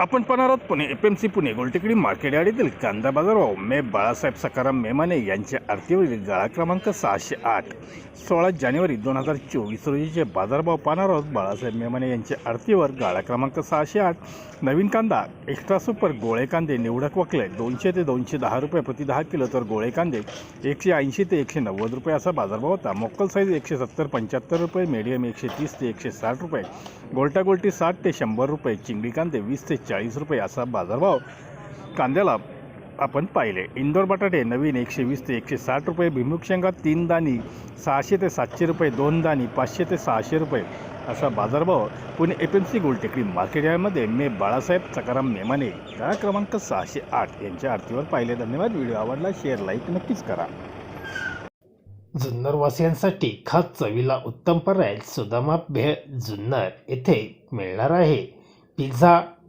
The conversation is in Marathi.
आपण पाहणार आहोत Pune F M C Pune Goltekdi market यार्डीतील कांदा बाजारभाव. मे बाळासाहेब सकाराम मेमाने यांच्या आरतीवरील गाळा क्रमांक सहाशे आठ. सोळा जानेवारी दोन हजार चोवीस रोजीचे बाजारभाव पाहणार आहोत बाळासाहेब मेमाने यांच्या आरतीवर गाळा क्रमांक सहाशे आठ. नवीन कांदा एक्स्ट्रा सुपर गोळे कांदे निवडक वकले दोनशे ते दोनशे दहा रुपये प्रति दहा किलो तर गोळे कांदे एकशे ऐंशी ते एकशे नव्वद रुपये असा बाजारभाव होता. मोक्कल साईज एकशे सत्तर पंच्याहत्तर रुपये मीडियम एकशे तीस ते एकशे साठ रुपये. गोल्टा गोलटी साठ ते शंभर रुपये चिंगडी कांदे वीस ते चाळीस रुपये असा बाजारभाव कांद्याला आपण पाहिले. इंदोर बटाटे नवीन एकशे वीस ते एकशे साठ रुपये भिमुख शेंगा तीन दाणी सहाशे ते सातशे रुपये दोन दाणी पाचशे ते सहाशे रुपये असा बाजारभाव Pune F M C Goltekdi market यार्डमध्ये. मे बाळासाहेब सकाराम नेमाने गाळा क्रमांक सहाशे आठ यांच्या आरतीवर पाहिले. धन्यवाद. व्हिडिओ आवडला शेअर लाईक नक्कीच करा. जुन्नरवासियांसाठी खास चवीला उत्तम पर्याय सुदामा भेळ जुन्नर येथे मिळणार आहे. पिझ्झा